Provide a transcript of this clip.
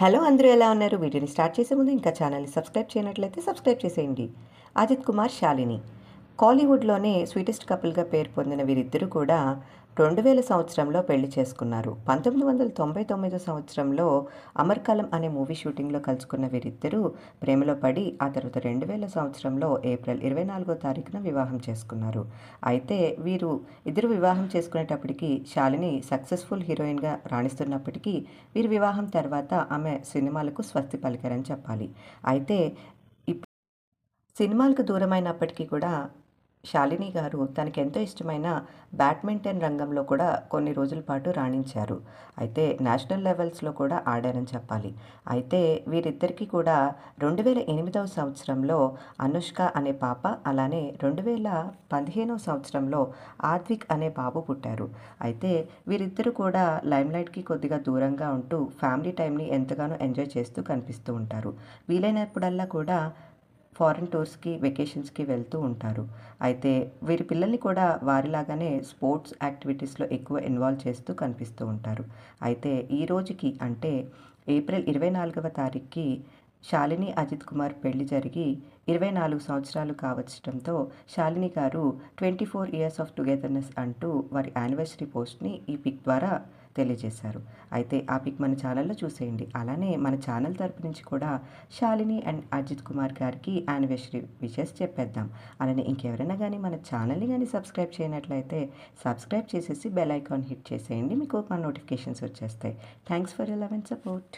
Hello అందరూ ఎలా ఉన్నారు? వీడియోని స్టార్ట్ చేసే ముందు ఇంకా ఛానల్ని సబ్స్క్రైబ్ చేయనట్లయితే సబ్స్క్రైబ్ చేసేయండి. అజిత్ కుమార్ శాలిని. కాలీవుడ్లోనే స్వీటెస్ట్ కపుల్గా పేరు పొందిన వీరిద్దరూ కూడా రెండు వేల సంవత్సరంలో పెళ్ళి చేసుకున్నారు. పంతొమ్మిది వందల తొంభై తొమ్మిదో సంవత్సరంలో అమర్కలం అనే మూవీ షూటింగ్లో కలుసుకున్న వీరిద్దరూ ప్రేమలో పడి ఆ తర్వాత రెండు వేల సంవత్సరంలో ఏప్రిల్ ఇరవై నాలుగో తారీఖున వివాహం చేసుకున్నారు. అయితే వీరు ఇద్దరు వివాహం చేసుకునేటప్పటికి శాలిని సక్సెస్ఫుల్ హీరోయిన్గా రాణిస్తున్నప్పటికీ వీరి వివాహం తర్వాత ఆమె సినిమాలకు స్వస్తి పలికారని చెప్పాలి. అయితే ఇప్ సినిమాలకు దూరమైనప్పటికీ కూడా శాలిని గారు తనకెంతో ఇష్టమైన బ్యాడ్మింటన్ రంగంలో కూడా కొన్ని రోజుల పాటు రాణించారు. అయితే నేషనల్ లెవెల్స్లో కూడా ఆడారని చెప్పాలి. అయితే వీరిద్దరికీ కూడా రెండు వేల ఎనిమిదవ సంవత్సరంలో అనుష్క అనే పాప అలానే రెండు వేల పదిహేనవ సంవత్సరంలో ఆద్విక్ అనే బాబు పుట్టారు. అయితే వీరిద్దరూ కూడా లైమ్లైట్కి కొద్దిగా దూరంగా ఉంటూ ఫ్యామిలీ టైంని ఎంతగానో ఎంజాయ్ చేస్తూ కనిపిస్తూ ఉంటారు. వీలైనప్పుడల్లా కూడా ఫారిన్ టూర్స్కి వెకేషన్స్కి వెళ్తూ ఉంటారు. అయితే వీరి పిల్లల్ని కూడా వారిలాగానే స్పోర్ట్స్ యాక్టివిటీస్లో ఎక్కువ ఇన్వాల్వ్ చేస్తూ కనిపిస్తూ ఉంటారు. అయితే ఈ రోజుకి అంటే ఏప్రిల్ ఇరవై నాలుగవ తారీఖుకి శాలిని అజిత్ కుమార్ పెళ్ళి జరిగి ఇరవై నాలుగు సంవత్సరాలు కావచ్చడంతో Shalini garu twenty four years of togetherness అంటూ వారి యానివర్సరీ పోస్ట్ని ఈ పిక్ ద్వారా తెలియజేశారు. అయితే ఆ పిక్ మన ఛానల్లో చూసేయండి. అలానే మన ఛానల్ తరపు నుంచి కూడా శాలిని అండ్ అజిత్ కుమార్ గారికి యానివర్సరీ విషెస్ చెప్పేద్దాం. అలానే ఇంకెవరైనా కానీ మన ఛానల్ని కానీ సబ్స్క్రైబ్ చేయనట్లయితే సబ్స్క్రైబ్ చేసేసి బెల్ ఐకాన్ హిట్ చేసేయండి. మీకు మన నోటిఫికేషన్స్ వచ్చేస్తాయి. Thanks for you love and support.